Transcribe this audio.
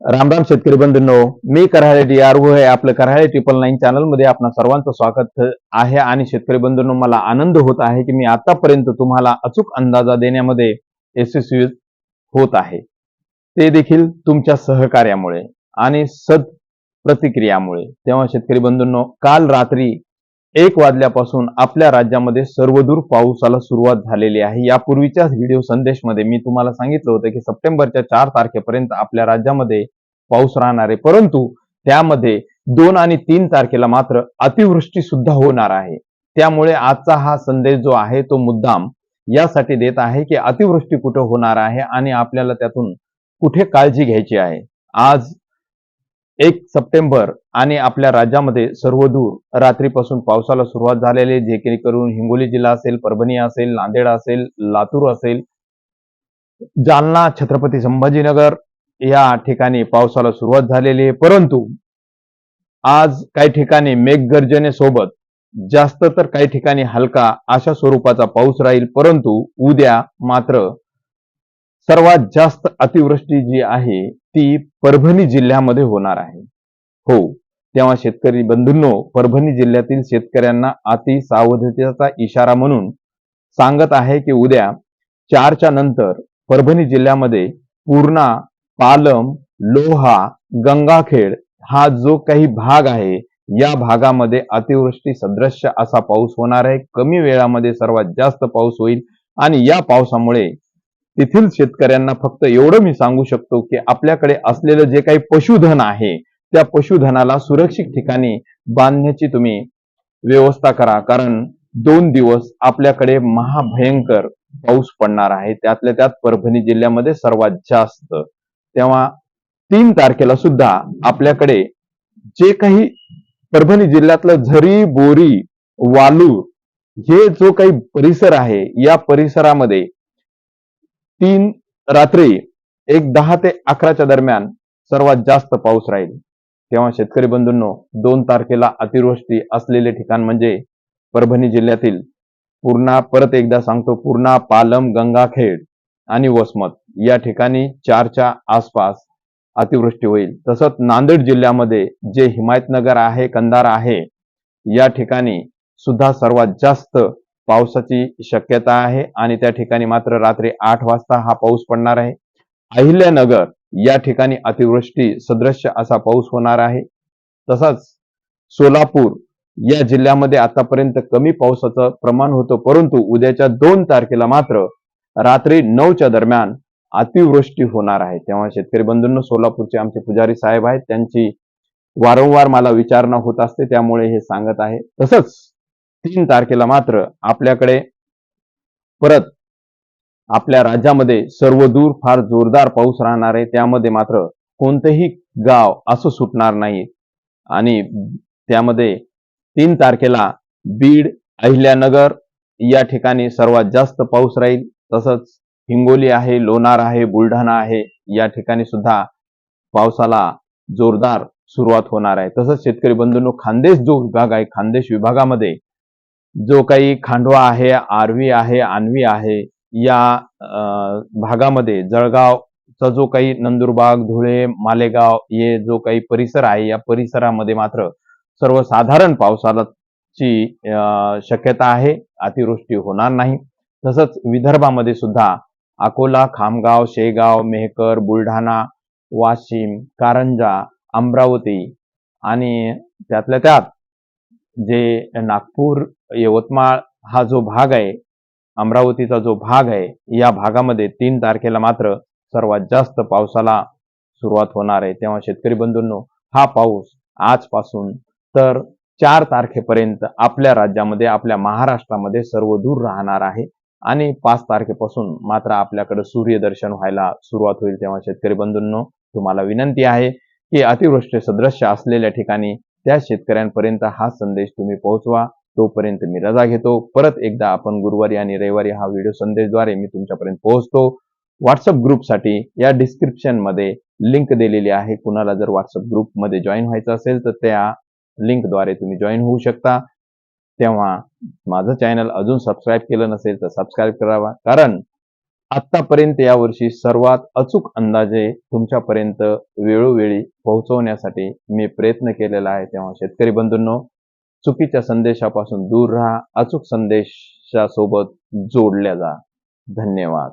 रामराम शेतकरी बंधूंनो मी कराळे आरगो आर आहे. आपलं कराळे ट्रिपल नाईन चॅनलमध्ये आपणा सर्वांचं स्वागत आहे. आणि शेतकरी बंधूंनो मला आनंद होत आहे की मी आतापर्यंत तुम्हाला अचूक अंदाजा देण्यामध्ये यशस्वी होत आहे. ते देखील तुमच्या सहकार्यामुळे आणि सद प्रतिक्रियामुळे तेव्हा शेतकरी बंधूंनो काल रात्री एक वाजल्यापासून आपल्या राज्यामध्ये सर्वदूर पावसाला सुरुवात झालेली आहे. यापूर्वीच्याच व्हिडिओ संदेशमध्ये मी तुम्हाला सांगितलं होतं की सप्टेंबरच्या चार तारखेपर्यंत आपल्या राज्यामध्ये पाऊस राहणार आहे. परंतु त्यामध्ये दोन आणि तीन तारखेला मात्र अतिवृष्टी सुद्धा होणार आहे. त्यामुळे आजचा हा संदेश जो आहे तो मुद्दाम यासाठी देत आहे की अतिवृष्टी कुठं होणार आहे आणि आपल्याला त्यातून कुठे काळजी घ्यायची आहे. आज एक सप्टेंबर आणि आपल्या राज्यामध्ये सर्वदूर रात्रीपासून पावसाला सुरुवात झालेली जे करून हिंगोली जिल्हा असेल परभणी असेल नांदेड असेल लातूर असेल जालना छत्रपती संभाजीनगर या ठिकाणी पावसाला सुरुवात झालेली आहे. परंतु आज काही ठिकाणी मेघगर्जनेसोबत जास्त तर काही ठिकाणी हलका अशा स्वरूपाचा पाऊस राहील. परंतु उद्या मात्र सर्वात जास्त अतिवृष्टी जी आहे ती परभणी जिल्ह्यामध्ये होणार आहे. हो तेव्हा शेतकरी बंधूंनो परभणी जिल्ह्यातील शेतकऱ्यांना अति सावधतेचा इशारा म्हणून सांगत आहे की उद्या चारच्या नंतर परभणी जिल्ह्यामध्ये पूर्णा पालम लोहा गंगाखेड हा जो काही भाग आहे या भागामध्ये अतिवृष्टी सदृश्य असा पाऊस होणार आहे. कमी वेळामध्ये सर्वात जास्त पाऊस होईल आणि या पावसामुळे तेथील शेतकऱ्यांना फक्त एवढं मी सांगू शकतो की आपल्याकडे असलेलं जे काही पशुधन आहे त्या पशुधनाला सुरक्षित ठिकाणी बांधण्याची तुम्ही व्यवस्था करा. कारण दोन दिवस आपल्याकडे महाभयंकर पाऊस पडणार आहे. त्यातल्या त्यात परभणी जिल्ह्यामध्ये सर्वात जास्त. तेव्हा तीन तारखेला सुद्धा आपल्याकडे जे काही परभणी जिल्ह्यातलं झरी बोरी वालूर हे जो काही परिसर आहे या परिसरामध्ये तीन रात्री एक दहा ते अकराच्या दरम्यान सर्वात जास्त पाऊस राहील. तेव्हा शेतकरी बंधूंनो दोन तारखेला अतिवृष्टी असलेले ठिकाण म्हणजे परभणी जिल्ह्यातील पूर्णा परत एकदा सांगतो पूर्णा पालम गंगाखेड आणि वसमत या ठिकाणी चारच्या आसपास अतिवृष्टी होईल. तसंच नांदेड जिल्ह्यामध्ये जे हिमायतनगर आहे कंधार आहे या ठिकाणी सुद्धा सर्वात जास्त पावसाची शक्यता आहे आणि त्या ठिकाणी मात्र रात्री आठ वाजता हा पाऊस पडणार आहे. अहिल्यानगर या ठिकाणी अतिवृष्टी सदृश्य असा पाऊस होणार आहे. तसाच सोलापूर या जिल्ह्यामध्ये आतापर्यंत कमी पावसाचं प्रमाण होतं परंतु उद्याच्या दोन तारखेला मात्र रात्री नऊच्या दरम्यान अतिवृष्टी होणार आहे. तेव्हा शेतकरी बंधूंनो सोलापूरचे आमचे पुजारी साहेब आहेत त्यांची वारंवार मला विचारणा होत असते त्यामुळे हे सांगत आहे. तसंच तीन तारखेला मात्र आपल्याकडे परत आपल्या राज्यामध्ये सर्वदूर फार जोरदार पाऊस राहणार आहे. त्यामध्ये मात्र कोणतंही गाव असं सुटणार नाही. आणि त्यामध्ये तीन तारखेला बीड अहिल्यानगर या ठिकाणी सर्वात जास्त पाऊस राहील. तसंच हिंगोली आहे लोणार आहे बुलढाणा आहे या ठिकाणी सुद्धा पावसाला जोरदार सुरुवात होणार आहे. तसंच शेतकरी बंधूंनो खानदेश जो विभाग आहे खानदेश विभागामध्ये जो काही खांडवा आहे आरवी आहे आणवी आहे या भागामध्ये जळगावचा जो काही नंदुरबाग धुळे मालेगाव हे जो काही परिसर आहे या परिसरामध्ये मात्र सर्वसाधारण पावसाची शक्यता आहे. अतिवृष्टी होणार नाही. तसंच विदर्भामध्ये सुद्धा अकोला खामगाव शेगाव मेहकर बुलढाणा वाशिम कारंजा अमरावती आणि त्यातल्या त्यात जे नागपूर यवतमाळ हा जो भाग आहे अमरावतीचा जो भाग आहे या भागामध्ये तीन तारखेला मात्र सर्वात जास्त पावसाला सुरुवात होणार आहे. तेव्हा शेतकरी बंधूंनो हा पाऊस आजपासून तर चार तारखेपर्यंत आपल्या राज्यामध्ये आपल्या महाराष्ट्रामध्ये सर्वदूर राहणार आहे आणि पाच तारखेपासून मात्र आपल्याकडे सूर्यदर्शन व्हायला सुरुवात होईल. तेव्हा शेतकरी बंधूंनो तुम्हाला विनंती आहे की अतिवृष्टी सदृश्य असलेल्या ठिकाणी त्या शेतकऱ्यांपर्यंत हा संदेश तुम्ही पोहोचवा. तोपर्यंत मी रजा घेतो. परत एकदा आपण गुरुवारी आणि रविवारी हा व्हिडिओ संदेशद्वारे मी तुमच्यापर्यंत पोहोचतो. व्हॉट्सअप ग्रुपसाठी या डिस्क्रिप्शनमध्ये लिंक दिलेली आहे. कुणाला जर व्हॉट्सअप ग्रुपमध्ये जॉईन व्हायचं असेल तर त्या लिंकद्वारे तुम्ही जॉईन होऊ शकता. तेव्हा माझं चॅनल अजून सबस्क्राईब केलं नसेल तर सबस्क्राईब करावा. कारण आतापर्यंत यावर्षी सर्वात अचूक अंदाजे तुमच्यापर्यंत वेळोवेळी पोहोचवण्यासाठी मी प्रयत्न केलेला आहे. तेव्हा शेतकरी बंधूंनो चुकीच्या संदेशापासून दूर राहा अचूक संदेशासोबत जोडल्या जा. धन्यवाद.